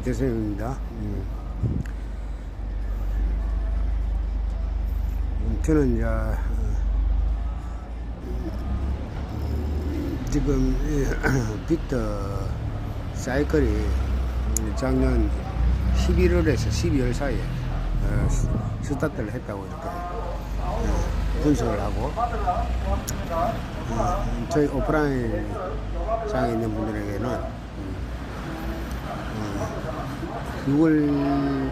비트쌤입니다. 음. 음, 저는 이제 어, 지금 이 비트 사이클이 음, 작년 11월에서 12월 사이에 어, 스- 스타트를 했다고 이렇게 어, 분석을 하고 어, 저희 오프라인 장에 있는 분들에게는 음, 6월이나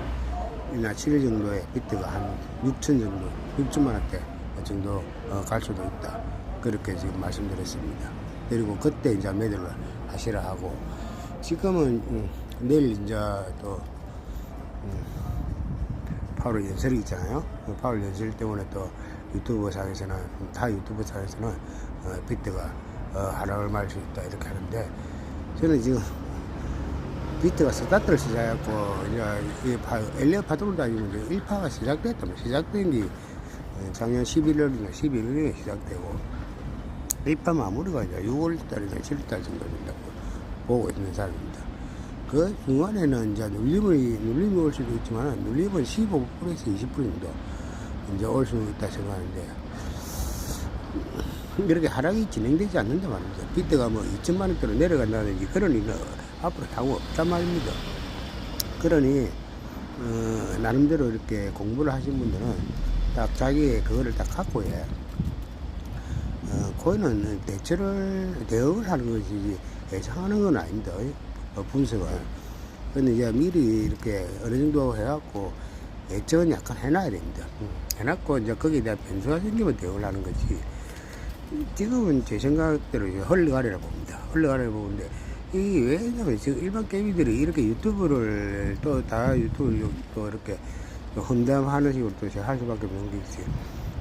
7월 정도에 비트가 한 6천 정도, 6천만 원대 정도 어, 갈 수도 있다. 그렇게 지금 말씀드렸습니다. 그리고 그때 이제 매도를 하시라 하고 지금은 음, 내일 이제 또 음, 파월 연설이 있잖아요. 그 파월 연설 때문에 또 유튜브 상에서는 다 유튜브 상에서는 어, 비트가 어, 하락을 말 수 있다 이렇게 하는데 저는 지금 비트가 스타트를 시작했고 이제 엘리어 파도를 다니면 이제 1파가 시작됐다면 시작된 게 어, 작년 11월이나 11월에 시작되고 1파 마무리가 이제 6월달이나 7월달 정도 된다고 보고 있는 사람입니다. 그 중간에는 이제 눌림이 눌림이 올 수도 있지만 눌림은 15%에서 20% 정도 이제 올 수 있다 생각하는데 이렇게 하락이 진행되지 않는다 말입니다. 비트가 뭐 2천만 원대로 내려간다든지 그런 일은 앞으로 당후 없단 말입니다. 그러니 어, 나름대로 이렇게 공부를 하신 분들은 딱 자기의 그거를 딱 갖고 해. 어, 코인은 대처를 대응을 하는 것이지 예상하는 건 아닙니다. 어, 분석은. 근데 이제 미리 이렇게 어느 정도 해갖고 예측은 약간 해놔야 됩니다. 음, 해놨고 이제 거기에 대한 변수가 생기면 대응을 하는 거지. 지금은 제 생각대로 헐리가리라 봅니다. 헐리가리라 보는데 이게 왜냐면 지금 일반 게임들이 이렇게 유튜브를 또 다 유튜브 또 이렇게 또 험담하는 식으로 또 할 수밖에 없는 게 있어요.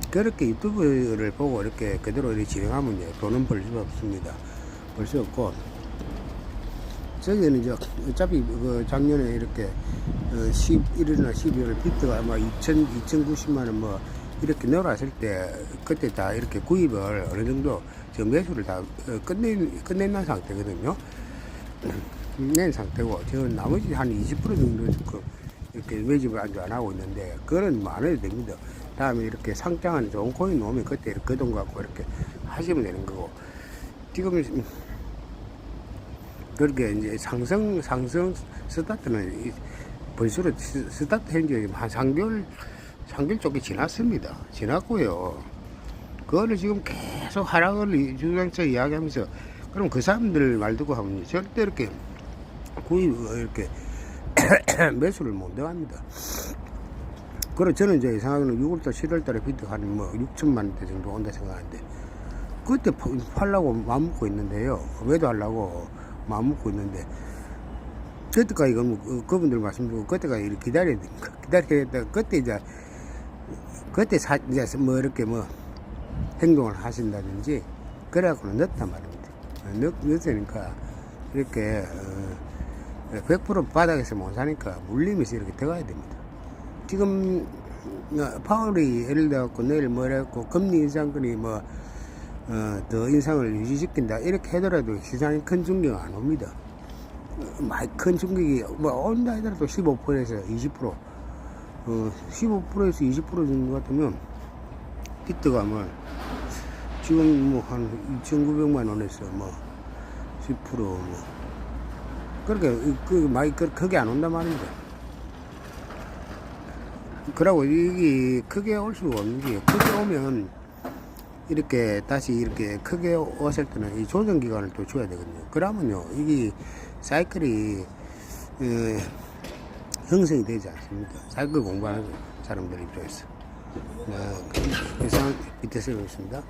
그렇게 유튜브를 보고 이렇게 그대로 이렇게 진행하면 이제 돈은 벌 수 없습니다. 벌 수 없고 저기는 이제 어차피 그 작년에 이렇게 어 11일이나 12월 비트가 아마 2천 2,090만 원 뭐 이렇게 내려왔을 때 그때 다 이렇게 구입을 어느 정도 저 매수를 다 어, 끝낸 끝낸 상태거든요. 낸 상태고 지금 나머지 한 20% 정도 그 이렇게 매집을 아직 안 하고 있는데 그거는 뭐안 해도 됩니다. 다음에 이렇게 상장한 좋은 코인 놓으면 그때 이렇게 그 돈 갖고 이렇게 하시면 되는 거고 지금 그렇게 이제 상승 상승 스타트는 이- 벌써 스- 스타트 현재 한 3개월 3개월 쪽이 지났습니다. 지났고요. 그거를 지금 계속 하락을 주장차 이야기하면서 그럼 그 사람들 말 듣고 하면 절대 이렇게 구입 이렇게 매수를 못 나갑니다. 그래 저는 이제 예상하기는 6월달 7월달에 비트 한 뭐 6천만 원대 정도 온다 생각하는데 그때 파- 팔라고 마음 먹고 있는데요. 매도하려고 마음 먹고 있는데 그때까지 그, 그, 그분들 말씀드리고 그때까지 기다려야? 기다려야 돼. 그때 이제 그때 사, 이제 뭐 이렇게 뭐 행동을 하신다든지 그래갖고는 늦단 말입니다. 늦, 늦으니까 이렇게 어, 100% 바닥에서 못 사니까 물리면서 이렇게 들어가야 됩니다. 지금 어, 파월이 예를 들어갖고 내일 뭐랬고 금리 인상권이 뭐 어, 더 인상을 유지시킨다 이렇게 하더라도 시장에 큰 충격 안 옵니다. 어, 많이 큰 충격이 뭐 온다 하더라도 15%에서 20% 어, 15%에서 20% 정도 같으면 뭐 지금 뭐한 2,900만 원에서 뭐 10%뭐 그렇게 그 많이 그 크게 안 온단 말입니다. 그러고 이게 크게 올 수가 없는 게 크게 오면 이렇게 다시 이렇게 크게 왔을 때는 이 조정 기간을 또 줘야 되거든요. 그러면요 이게 사이클이 어, 형성이 되지 않습니까? 사이클 공부하는 사람들 입장에서. 어, 이상 밑에서 보겠습니다.